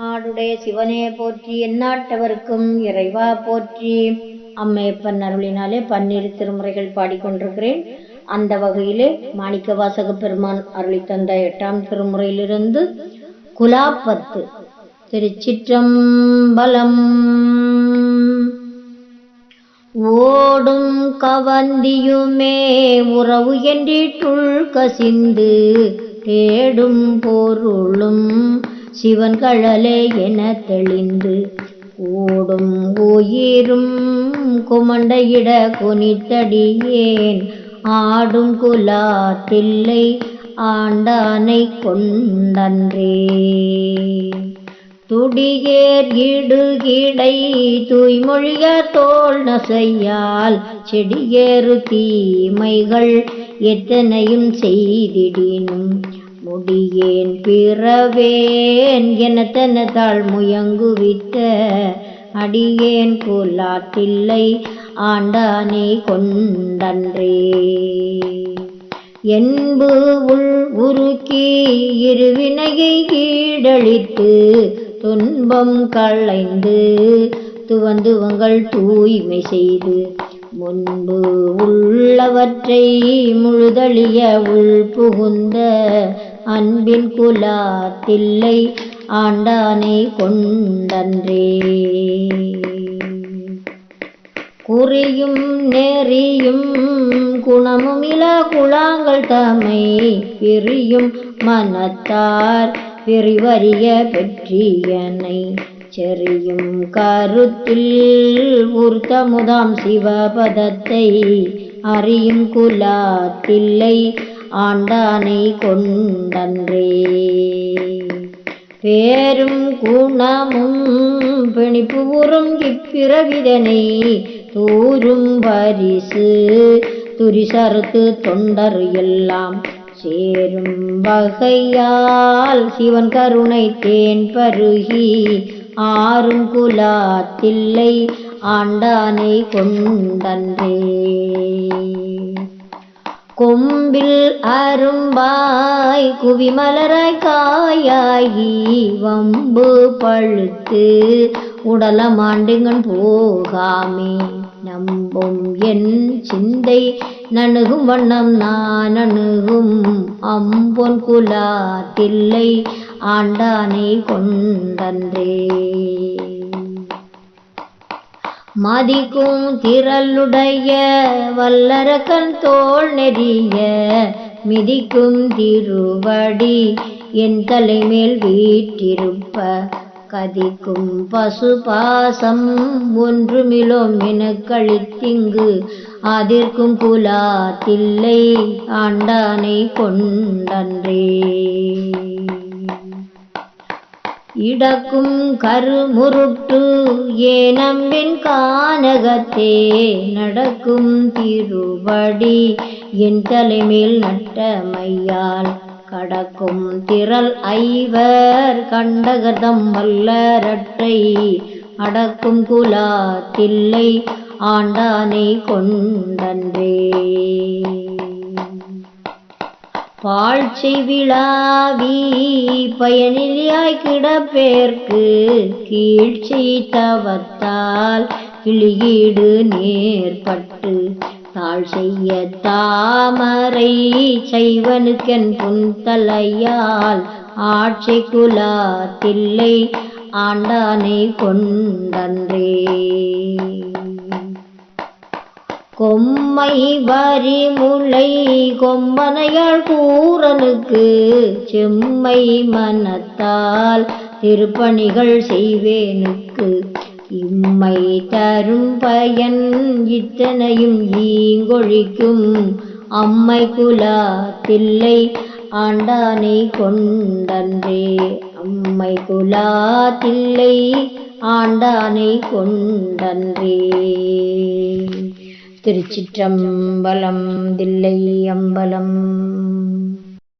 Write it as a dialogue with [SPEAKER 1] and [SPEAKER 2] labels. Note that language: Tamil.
[SPEAKER 1] நாடுடைய சிவனே போற்றி எந்நாட்டவருக்கும் இறைவா போற்றி. அம்மையப்பன் அருளினாலே பன்னிரு திருமுறைகள் பாடிக்கொண்டிருக்கிறேன். அந்த வகையிலே மாணிக்க வாசக பெருமான் அருளி தந்த எட்டாம் திருமுறையிலிருந்து குலாப்பத்து திருச்சிற்றம்பலம். ஓடும் கவந்தியுமே உறவு என்றிட்டுள் கசிந்து தேடும் பொருளும் சிவன் கழலே என தெளிந்து ஓடும் உயிரும் குமண்டையிட குனித்தடியேன் ஆடும் குலாத்தில்லை ஆண்டானை கொண்டன்றே. துடியேர் இடுகிடை தூய்மொழிய தோல் நசையால் செடியேறு தீமைகள் எத்தனையும் செய்திடினும். முடியேன் பிறவேன் என தனதாள் முயங்குவித்த அடியேன் கூலாத்தில்லை ஆண்டானே கொண்டன்றே. என்பு உள் உருக்கி இருவினையை கீழழித்து துன்பம் களைந்து துவந்துவங்கள் தூய்மை செய்து முன்பு உள்ளவற்றை முழுதழிய உள் புகுந்த அன்பின் குலாத்தில்லை ஆண்டானை கொண்டன்றே. குறியும் நெறியும் குணமும் இல குழாங்கள் தமை பிரியும் மனத்தார் பிரிவறிய பெற்றியனை செறியும் கருத்தில் உர்த்தமுதாம் சிவபதத்தை அறியும் குலாத்தில்லை ஆண்டானை கொண்டன்றே. பேரும் குணமும் பிணிப்பு உறும் இப்பிறவிதனை தூரும் பரிசு துரிசறுத்து தொண்டர் எல்லாம் சேரும் வகையால் சிவன் கருணை தேன் பருகி ஆறும் குலாத்தில்லை ஆண்டானை கொண்டன்றே. கொம்பில் அரும்பாய் குவிமலராய் காயாகி வம்பு பழுத்து உடலம் ஆண்டுங்கன் போகாமே. நம்பும் என் சிந்தை நணுகும் வண்ணம் நான் அணுகும் அம்பொன் குலாத்தில்லை ஆண்டானை கொண்டன்றே. மதிக்கும் திரளுடைய வல்லரக்கன் தோல் நெறிய மிதிக்கும் திருவடி என் தலைமேல் வீட்டிருப்ப கதிக்கும் பசு பாசம் ஒன்றுமிலோம் என அதிர்க்கும் புலாத்தில்லை ஆண்டானை கொண்டன்றே. இடக்கும் கருமுருட்டு ஏனம்பின் கானகத்தே நடக்கும் திருவடி என் தலைமேல் நட்டமையால் கடக்கும் திரள் ஐவர் கண்டகதம் வல்லரட்டை அடக்கும் குலாத்தில்லை ஆண்டானை கொண்டன்றே. பாழ்ச்சை விழாவி பயனிலியாய் கிடப்பேர்க்கு கீழ்ச்சி தவத்தால் கிளியீடு நேர்பட்டு தாழ் செய்ய தாமரை செய்வனுக்கென் புன்தலையால் ஆட்சி குலாத்தில்லை ஆண்டானை கொண்டன்றே. கொம்மை வரி முல்லை கொம்பனையாள் கூறனுக்கு செம்மை மனத்தால் திருப்பணிகள் செய்வேனுக்கு. இம்மை தரும் பயன் இத்தனையும் ஈங்கொழிக்கும். அம்மை குலா தில்லை ஆண்டானை கொண்டன்றே. அம்மை குலா தில்லை ஆண்டானை கொண்டன்றே. திருச்சிற்றம்பலம் தில்லை அம்பலம்